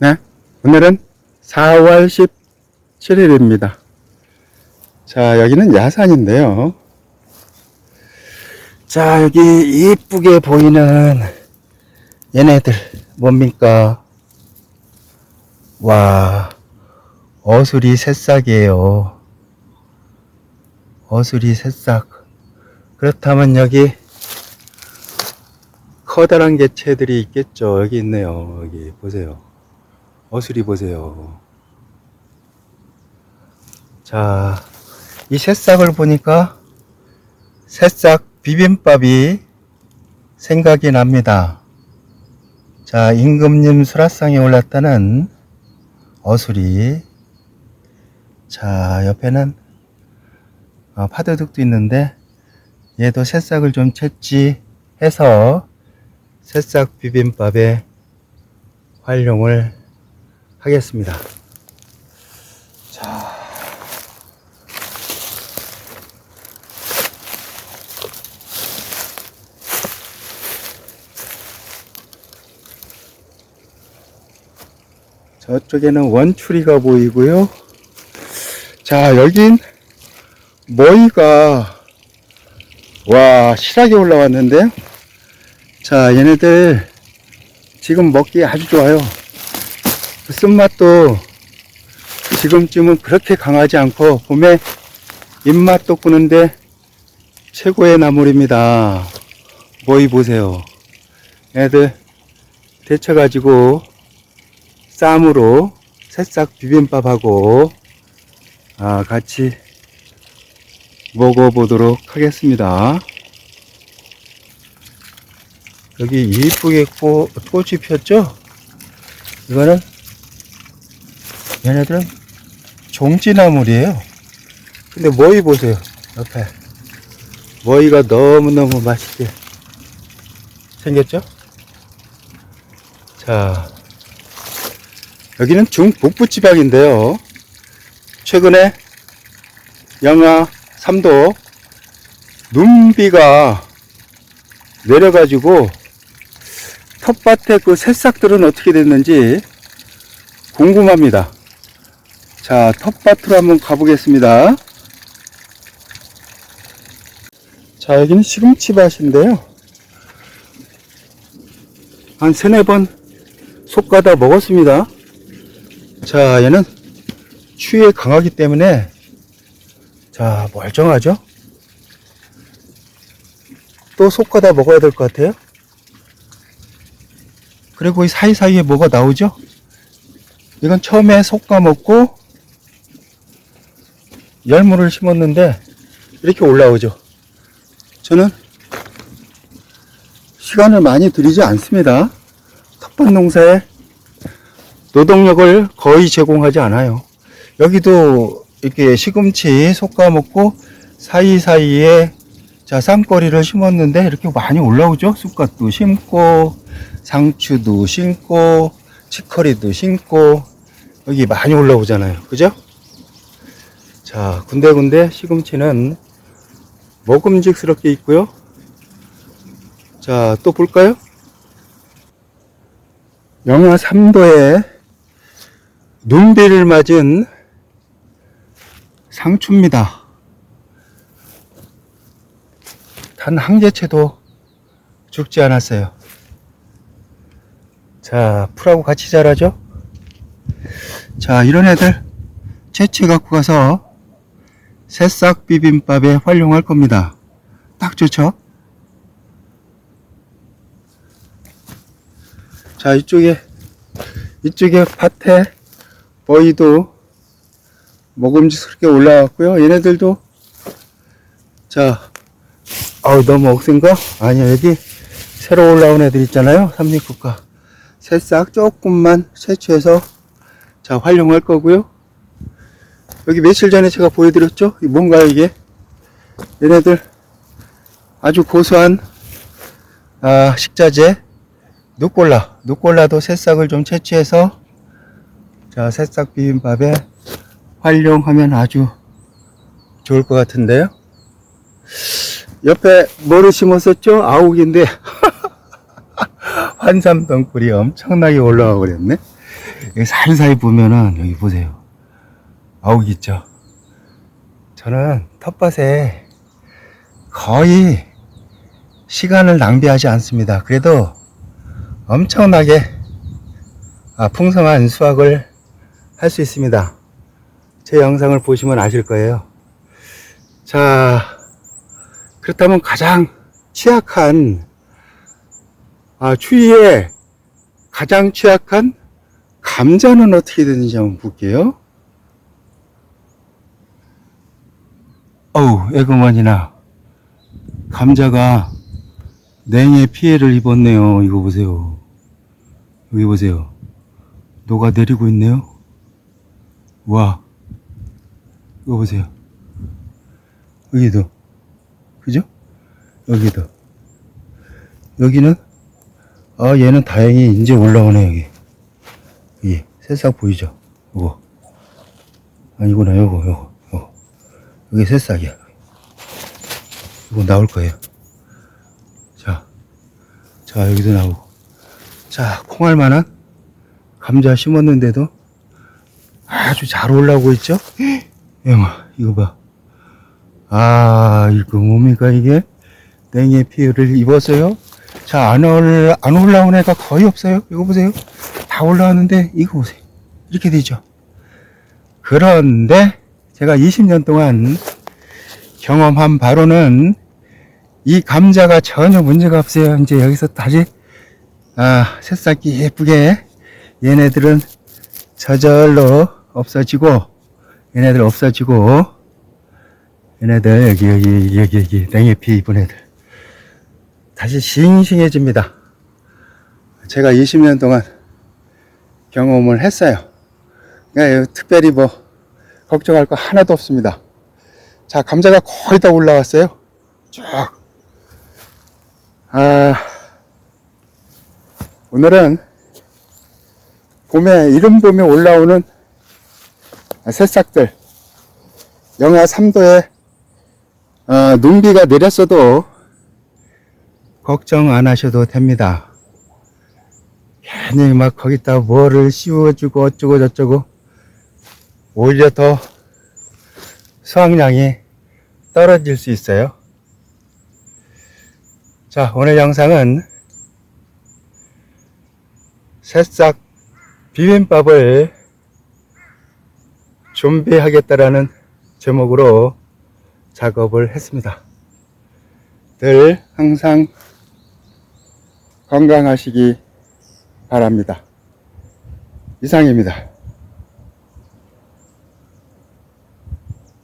네, 오늘은 4월 17일입니다. 자, 여기는 야산인데요. 자, 여기 이쁘게 보이는 얘네들 뭡니까? 와, 어수리 새싹이에요. 어수리 새싹. 그렇다면 여기 커다란 개체들이 있겠죠. 여기 있네요. 여기 보세요. 어수리 보세요. 자, 이 새싹을 보니까 새싹 비빔밥이 생각이 납니다. 자, 임금님 수라상에 올랐다는 어수리. 자, 옆에는 어, 파도둑도 있는데 얘도 새싹을 좀 채취해서 새싹 비빔밥에 활용을 하겠습니다. 자. 저쪽에는 원추리가 보이고요. 자, 여긴 머위가 와, 실하게 올라왔는데요. 자, 얘네들 지금 먹기 아주 좋아요. 그 쓴맛도 지금쯤은 그렇게 강하지 않고 봄에 입맛 돋구는데 최고의 나물입니다. 뭐이 보세요. 애들 데쳐가지고 쌈으로 새싹 비빔밥하고 아, 같이 먹어보도록 하겠습니다. 여기 이쁘게 꽃, 꽃이 폈죠? 이거는 얘네들은 종지나물이에요. 근데 머위 보세요. 옆에. 머위가 너무너무 맛있게 생겼죠? 자, 여기는 중북부 지방인데요. 최근에 영하 3도 눈비가 내려가지고 텃밭에 그 새싹들은 어떻게 됐는지 궁금합니다. 자, 텃밭으로 한번 가보겠습니다. 자, 여기는 시금치 밭인데요. 한 세네 번 솎아다 먹었습니다. 자, 얘는 추위에 강하기 때문에 자, 멀쩡하죠? 또 솎아다 먹어야 될 것 같아요. 그리고 이 사이사이에 뭐가 나오죠? 이건 처음에 솎아 먹고 열무를 심었는데 이렇게 올라오죠. 저는 시간을 많이 들이지 않습니다. 텃밭 농사에 노동력을 거의 제공하지 않아요. 여기도 이렇게 시금치 솎아 먹고 사이사이에 자 쌈거리를 심었는데 이렇게 많이 올라오죠. 쑥갓도 심고 상추도 심고 치커리도 심고 여기 많이 올라오잖아요. 그죠? 자 군데군데 시금치는 먹음직스럽게 있고요. 자 또 볼까요? 영하 3도에 눈비를 맞은 상추입니다. 단 한 개체도 죽지 않았어요. 자, 풀하고 같이 자라죠? 자, 이런 애들 채취 갖고 가서 새싹 비빔밥에 활용할 겁니다. 딱 좋죠? 자, 이쪽에, 이쪽에 밭에 버이도 먹음직스럽게 올라왔고요. 얘네들도 자, 아우 너무 억센가? 아니야 여기 새로 올라온 애들 있잖아요. 삼립국가 새싹 조금만 채취해서 자 활용할 거고요. 여기 며칠 전에 제가 보여드렸죠? 이 뭔가요 이게? 얘네들 아주 고소한 아, 식자재 누꼴라 누꼴라도 새싹을 좀 채취해서 자 새싹 비빔밥에 활용하면 아주 좋을 것 같은데요. 옆에 뭐를 심었었죠? 아욱인데 환삼덩굴이 엄청나게 올라가 버렸네. 사이사이 보면은 여기 보세요. 아욱 있죠. 저는 텃밭에 거의 시간을 낭비하지 않습니다. 그래도 엄청나게 아, 풍성한 수확을 할 수 있습니다. 제 영상을 보시면 아실 거예요. 자, 그렇다면 가장 취약한 아, 추위에 가장 취약한 감자는 어떻게 되는지 한번 볼게요. 어우, 에그머니나 감자가 냉해 피해를 입었네요. 이거 보세요. 여기 보세요. 녹아 내리고 있네요. 와, 이거 보세요. 여기도, 그죠? 여기도. 여기는, 아, 얘는 다행히 이제 올라오네, 여기. 여기, 새싹 보이죠? 요거. 아니구나, 요거, 요거. 여기 새싹이야. 이거 나올 거예요. 자, 자, 여기도 나오고. 자, 콩할 만한 감자 심었는데도 아주 잘 올라오고 있죠? 영아, 이거 봐. 아, 이거 뭡니까, 이게? 냉해 피해를 입었어요? 자, 안, 올, 안 올라온 애가 거의 없어요. 이거 보세요. 다 올라왔는데, 이거 보세요. 이렇게 되죠. 그런데, 제가 20년 동안 경험한 바로는 이 감자가 전혀 문제가 없어요. 이제 여기서 다시, 아, 새싹이 예쁘게 얘네들은 저절로 없어지고, 얘네들 없어지고, 얘네들, 여기, 여기, 여기, 여기, 냉해피 입은 애들. 다시 싱싱해집니다. 제가 20년 동안 경험을 했어요. 그러니까 특별히 뭐, 걱정할 거 하나도 없습니다. 자, 감자가 거의 다 올라왔어요. 쭉. 아, 오늘은 봄에, 이른 봄에 올라오는 새싹들, 영하 3도에 어, 눈비가 내렸어도 걱정 안 하셔도 됩니다. 괜히 막 거기다 뭐를 씌워주고 어쩌고 저쩌고 오히려 더 수확량이 떨어질 수 있어요. 자, 오늘 영상은 새싹 비빔밥을 준비하겠다라는 제목으로 작업을 했습니다. 늘 항상 건강하시기 바랍니다. 이상입니다.